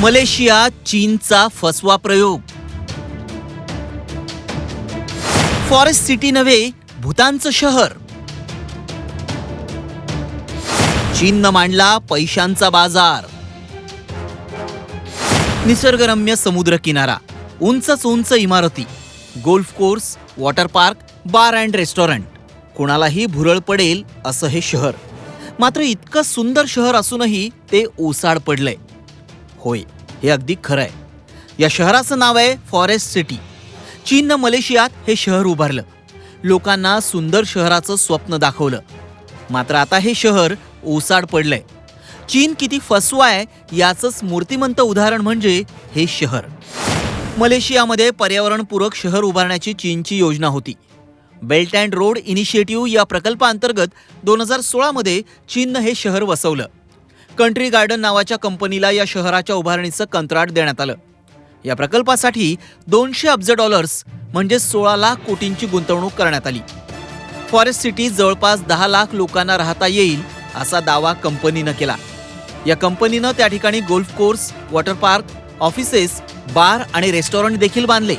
Malaysia चीनचा फसवा प्रयोग. फॉरेस्ट सिटी नव्हे भूतानचं शहर. चीननं मांडला पैशांचा बाजार. निसर्गरम्य समुद्र किनारा उंचच उंच इमारती golf course water park bar and restaurant. कोणालाही भुरळ पडेल असं हे शहर. मात्र इतकं सुंदर शहर असूनही ते ओसाड पडलंय. होय हे अगदी खरं आहे या शहराचं नाव आहे फॉरेस्ट सिटी. चीननं मलेशियात हे शहर उभारलं. लोकांना सुंदर शहराचं स्वप्न दाखवलं. मात्र आता हे शहर ओसाड पडलंय. चीन किती फसवा आहे याचंच मूर्तिमंत उदाहरण म्हणजे हे शहर. मलेशियामध्ये पर्यावरणपूरक शहर उभारण्याची चीनची योजना होती. बेल्ट अँड रोड इनिशिएटिव्ह या प्रकल्पाअंतर्गत दोन हजार सोळामध्ये चीननं हे शहर वसवलं. कंट्री गार्डन नावाच्या कंपनीला या शहराच्या उभारणीचं कंत्राट देण्यात आलं. या प्रकल्पासाठी दोनशे अब्ज डॉलर्स म्हणजे सोळा लाख कोटींची गुंतवणूक करण्यात आली. फॉरेस्ट सिटी जवळपास दहा लाख लोकांना राहता येईल असा दावा कंपनीनं केला. या कंपनीनं त्या ठिकाणी golf course water park offices bar आणि रेस्टॉरंट देखील बांधले.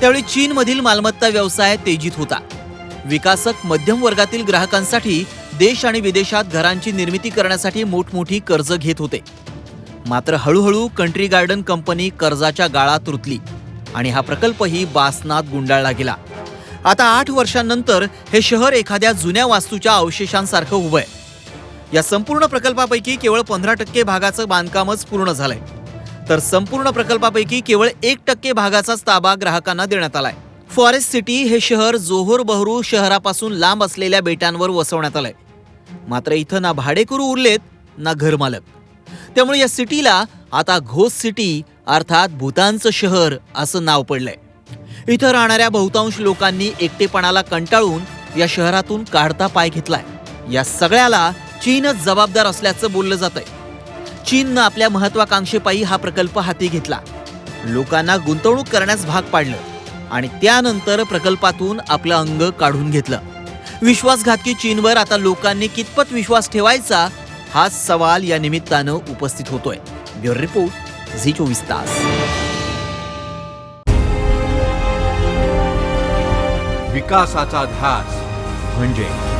त्यावेळी चीनमधील मालमत्ता व्यवसाय तेजीत होता. विकासक मध्यम वर्गातील ग्राहकांसाठी देश आणि विदेशात घरांची निर्मिती करण्यासाठी मोठमोठी कर्ज घेत होते. मात्र हळूहळू कंट्री गार्डन कंपनी कर्जाच्या गाळात रुतली आणि हा प्रकल्पही बासनात गुंडाळला गेला. आता आठ वर्षांनंतर हे शहर एखाद्या जुन्या वास्तूच्या अवशेषांसारखं उभं आहे. या संपूर्ण प्रकल्पापैकी केवळ पंधरा टक्के भागाचं बांधकामच पूर्ण झालंय. तर संपूर्ण प्रकल्पापैकी केवळ एक टक्के भागाचाच ताबा ग्राहकांना देण्यात आलाय. फॉरेस्ट सिटी हे शहर जोहोर बहरू शहरापासून लांब असलेल्या बेटांवर वसवण्यात आलंय. मात्र इथं ना भाडेकरू उरलेत ना घरमालक. त्यामुळे या सिटीला आता घोस सिटी अर्थात भूतांचं शहर असं नाव पडलंय. इथं राहणाऱ्या बहुतांश लोकांनी एकटेपणाला कंटाळून या शहरातून काढता पाय घेतलाय. या सगळ्याला चीनच जबाबदार असल्याचं बोललं जात आहे चीननं आपल्या महत्वाकांक्षेपायी हा प्रकल्प हाती घेतला. लोकांना गुंतवणूक करण्यास भाग पाडलं आणि त्यानंतर प्रकल्पातून आपलं अंग काढून घेतलं. विश्वासघातकी चीनवर आता लोकांनी कितपत विश्वास ठेवायचा हा सवाल या निमित्तानं उपस्थित होतोय. ब्युरो रिपोर्ट झी चोवीस तास. विकासाचा ध्यास म्हणजे